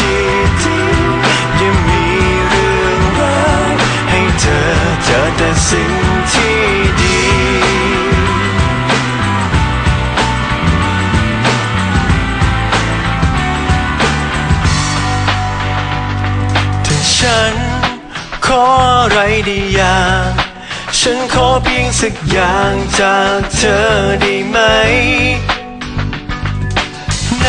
ที่ดียังมีเรื่องร้ายให้เธอเจอแต่สิ่งที่ดีถ้าฉันขออะไรดีอย่างฉันขอเพียงสักอย่างจากเธอได้ไหมใน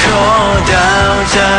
可倒下。